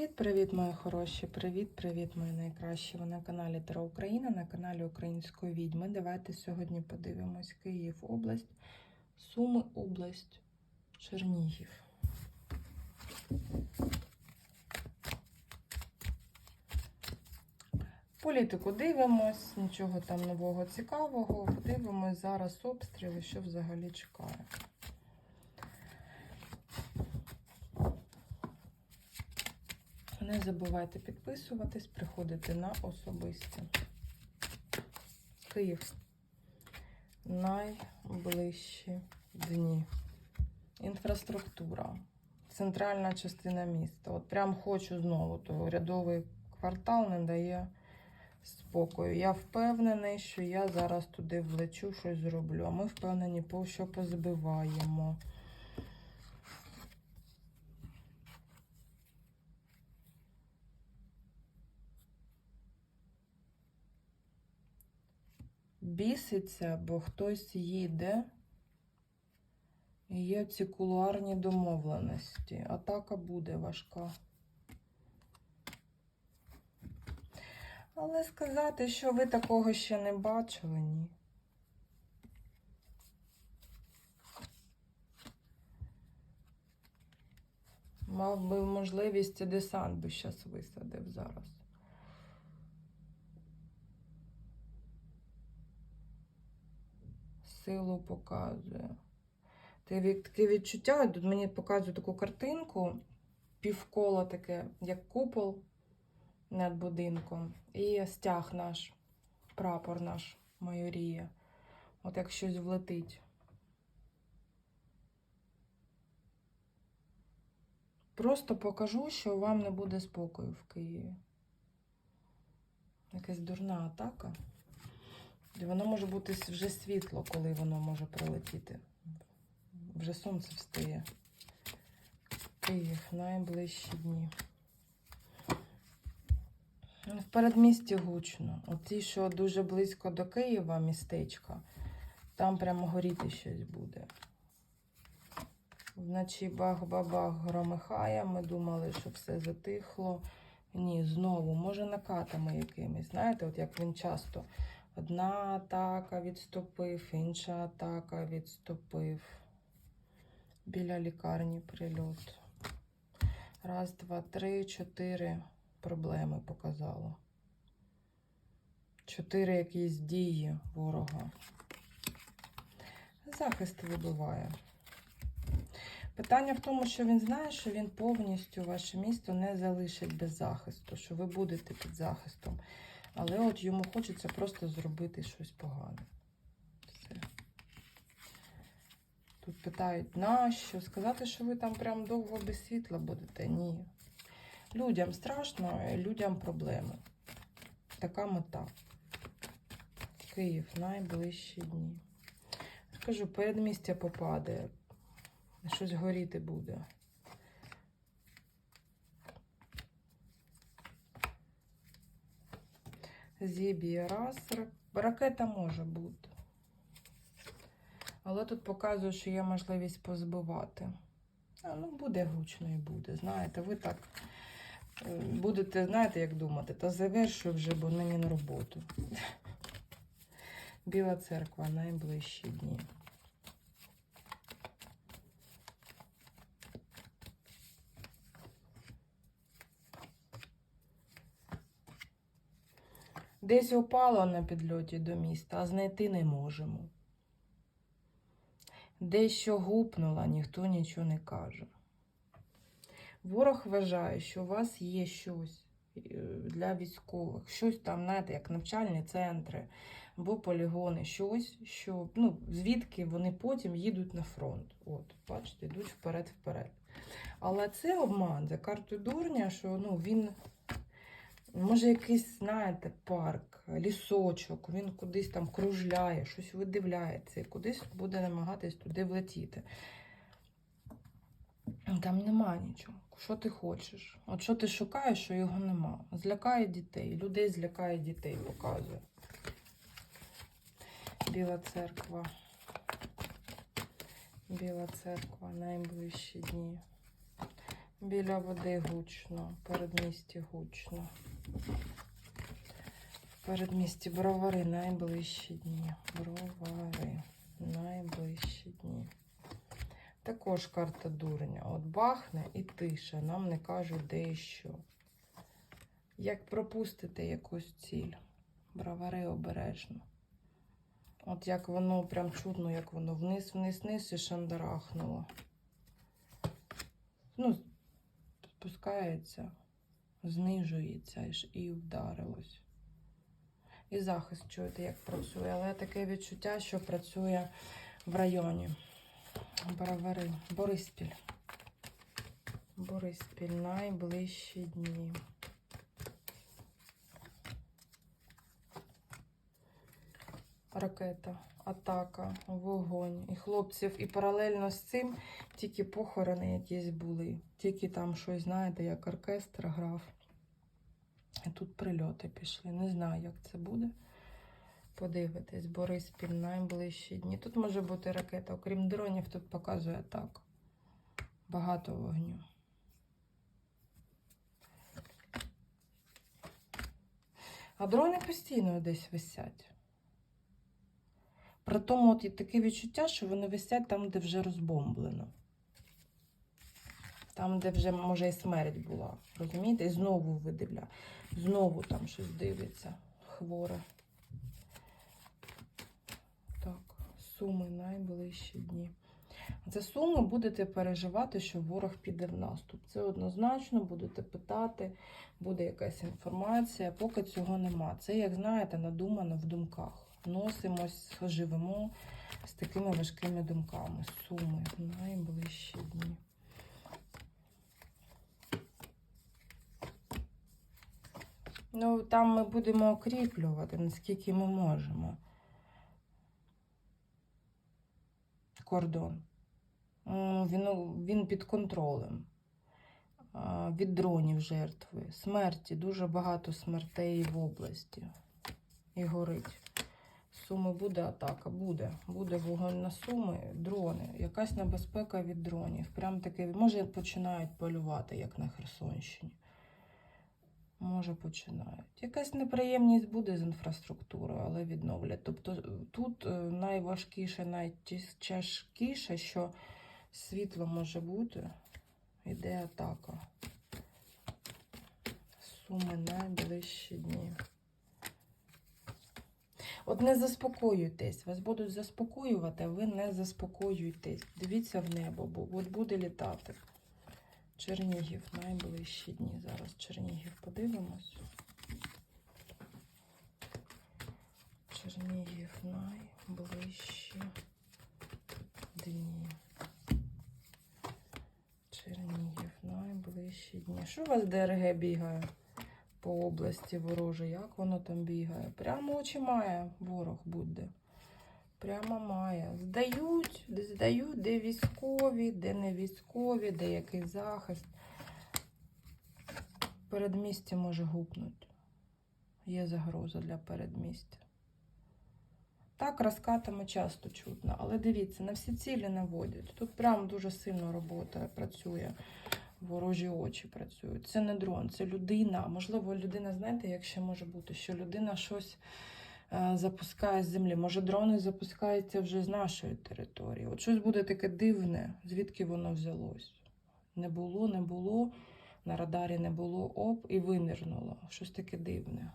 Привіт-привіт, мої хороші! Привіт-привіт, мої найкращі! Ви на каналі Таро Україна, на каналі Української відьми. Давайте сьогодні подивимось Київ область, Суми область, Чернігів. Політику дивимось, нічого там нового цікавого. Подивимось зараз обстріли, що взагалі чекає. Не забувайте підписуватись, приходити на особисті. Київ. Найближчі дні. Інфраструктура. Центральна частина міста. От прям хочу знову, то рядовий квартал не дає спокою. Я впевнений, що я зараз туди влечу, щось зроблю. А ми впевнені, що позбиваємо. Біситься, бо хтось їде. І є ці кулуарні домовленості. Атака буде важка. Але сказати, що ви такого ще не бачили, ні. Мав би можливість десант би зараз висадив зараз. Силу показує. Таке відчуття, тут мені показує таку картинку, півколо таке, як купол над будинком, і стяг наш, прапор наш майоріє. От як щось влетить. Просто покажу, що вам не буде спокою в Києві. Якась дурна атака. І воно може бути вже світло, коли воно може прилетіти. Вже сонце встає. Київ найближчі дні. В передмісті гучно. От ті, що дуже близько до Києва містечка, там прямо горіти щось буде. Вночі бах-бабах громихає. Ми думали, що все затихло. Ні, знову, може, накатами якимись. Знаєте, от як він часто. Одна атака відступив, інша атака відступив. Біля лікарні прильот. Раз, два, три, чотири проблеми показало. Чотири якісь дії ворога. Захист вибиває. Питання в тому, що він знає, що він повністю ваше місто не залишить без захисту, що ви будете під захистом. Але от йому хочеться просто зробити щось погане. Все. Тут питають, нащо? Сказати, що ви там прям довго без світла будете? Ні. Людям страшно, людям проблеми. Така мета. Київ найближчі дні. Скажу, передмістя попаде, щось горіти буде. Зіб'є раз. Ракета може бути. Але тут показує, що є можливість позбивати. А, ну, буде гучно і буде. Знаєте, ви так будете, знаєте, як думати, та завершую вже, бо мені на роботу. Біла церква найближчі дні. Десь упало на підльоті до міста, а знайти не можемо. Дещо гупнула, ніхто нічого не каже. Ворог вважає, що у вас є щось е, для військових, щось там, знаєте, як навчальні центри або полігони, щось, що, ну, звідки вони потім їдуть на фронт. От, бачите, йдуть вперед-вперед. Але це обман за картою дурня, що ну, він Може, якийсь, знаєте, парк, лісочок, він кудись там кружляє, щось видивляється і кудись буде намагатись туди влетіти. Там нема нічого. Що ти хочеш? От що ти шукаєш, що його нема. Злякає дітей, людей злякає дітей, показує. Біла церква. Біла церква, найближчі дні. Біля води гучно, передмісті гучно. В передмісті бровари найближчі дні. Бровари найближчі дні. Також карта дурня. От бахне і тиша. Нам не кажуть, де і що. Як пропустити якусь ціль. Бровари обережно. От як воно прям чудно, як воно вниз, вниз, вниз і шандарахнуло. Ну, спускається, знижується і вдарилось. І захист чуєте, як працює. Але таке відчуття, що працює в районі. Бровари. Бориспіль. Бориспіль. Найближчі дні. Ракета, атака, вогонь. І хлопців, і паралельно з цим тільки похорони якісь були. Тільки там щось, знаєте, як оркестр грав. І тут прильоти пішли. Не знаю, як це буде. Подивитись, Бориспіль, найближчі дні. Тут може бути ракета, окрім дронів, тут показує так. Багато вогню. А дрони постійно десь висять. При тому от є таке відчуття, що вони висять там, де вже розбомблено. Там, де вже, може, і смерть була. Розумієте? І знову видивля. Знову там щось дивиться. Хворе. Так, суми найближчі дні. За суми будете переживати, що ворог піде в наступ. Це однозначно, будете питати, буде якась інформація, поки цього нема. Це, як знаєте, надумано в думках. Носимось, живемо з такими важкими думками. Суми найближчі дні. Ну, там ми будемо окріплювати, наскільки ми можемо. Кордон. Він, він під контролем. Від дронів жертви. Смерті. Дуже багато смертей в області. І горить. Суми буде атака, буде. Буде вогонь на суми, дрони. Якась небезпека від дронів. Прям таке, може починають полювати, як на Херсонщині. Може, починають. Якась неприємність буде з інфраструктурою, але відновлять. Тобто е, тут е, найважкіше, найтяжкіше, що світло може бути, іде атака. Суми найближчі дні. От не заспокоюйтесь, вас будуть заспокоювати, а ви не заспокоюйтесь. Дивіться в небо, бо от буде літати. Чернігів, найближчі дні. Зараз Чернігів подивимось. Чернігів найближчі дні. Чернігів найближчі дні. Що у вас ДРГ бігає по області вороже? Як воно там бігає? Прямо очі має ворог буде. Прямо має. Здають, здають, де військові, де не військові, де який захист. Передмістя може гупнути. Є загроза для передмістя. Так, розкатами часто чутно, але дивіться, на всі цілі наводять. Тут прям дуже сильно робота працює, ворожі очі працюють. Це не дрон, це людина. Можливо, людина, знаєте, як ще може бути, що людина щось е, запускає з землі. Може, дрони запускаються вже з нашої території. От щось буде таке дивне, звідки воно взялось. Не було, не було, на радарі не було, оп, і винирнуло. Щось таке дивне.